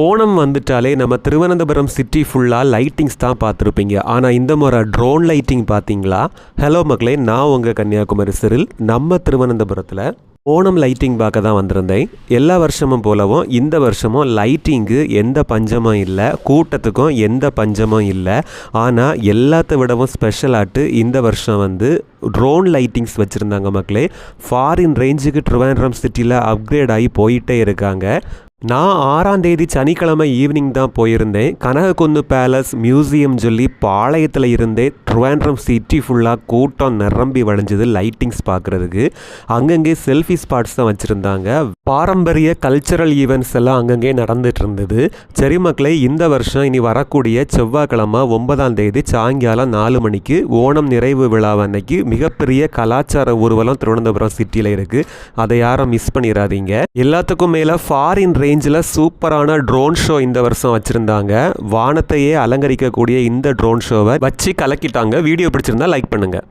ஓணம் வந்துட்டாலே நம்ம திருவனந்தபுரம் சிட்டி ஃபுல்லாக லைட்டிங்ஸ் தான் பார்த்துருப்பீங்க. ஆனால் இந்த முறை ட்ரோன் லைட்டிங் பார்த்தீங்களா? ஹலோ மக்களே நான் உங்கள் கன்னியாகுமரி சிறில். நம்ம திருவனந்தபுரத்தில் ஓணம் லைட்டிங் பார்க்க தான் வந்திருந்தேன். எல்லா வருஷமும் போலவும் இந்த வருஷமும் லைட்டிங்கு எந்த பஞ்சமும் இல்லை கூட்டத்துக்கும் எந்த பஞ்சமும் இல்லை. ஆனால் எல்லாத்த விடவும் ஸ்பெஷலாட்டு இந்த வருஷம் வந்து ட்ரோன் லைட்டிங்ஸ் வச்சுருந்தாங்க மக்களே. ஃபாரின் ரேஞ்சுக்கு ட்ரிவாண்ட்ரம் சிட்டியில் அப்கிரேட் ஆகி போயிட்டே இருக்காங்க. நான் ஆறாம் தேதி சனிக்கிழமை ஈவினிங் தான் போயிருந்தேன். கனகக்குந்து பேலஸ் மியூசியம் சொல்லி பாளையத்தில் இருந்தே ட்ரிவாண்ட்ரம் சிட்டி ஃபுல்லாக கூட்டம் நிரம்பி வழிஞ்சது லைட்டிங்ஸ் பார்க்குறதுக்கு. அங்கங்கே செல்ஃபி ஸ்பாட்ஸ் தான் வச்சுருந்தாங்க. பாரம்பரிய கல்ச்சரல் ஈவெண்ட்ஸ் எல்லாம் அங்கங்கே நடந்துட்டு இருந்தது சரி மக்களே இந்த வருஷம் இனி வரக்கூடிய செவ்வாய்க்கிழமை ஒன்பதாம் தேதி சாயங்காலம் நாலு மணிக்கு ஓணம் நிறைவு விழா அன்னைக்கு மிகப்பெரிய கலாச்சார ஊர்வலம் திருவனந்தபுரம் சிட்டியில் இருக்குது அதை யாரும் மிஸ் பண்ணிடாதீங்க எல்லாத்துக்கும் மேலே ஃபாரின் ரேஞ்சில் சூப்பரான ட்ரோன் ஷோ இந்த வருஷம் வச்சுருந்தாங்க. வானத்தையே அலங்கரிக்கக்கூடிய இந்த ட்ரோன் ஷோவை வச்சு கலக்கிட்டாங்க. வீடியோ பிடிச்சிருந்தா லைக் பண்ணுங்கள்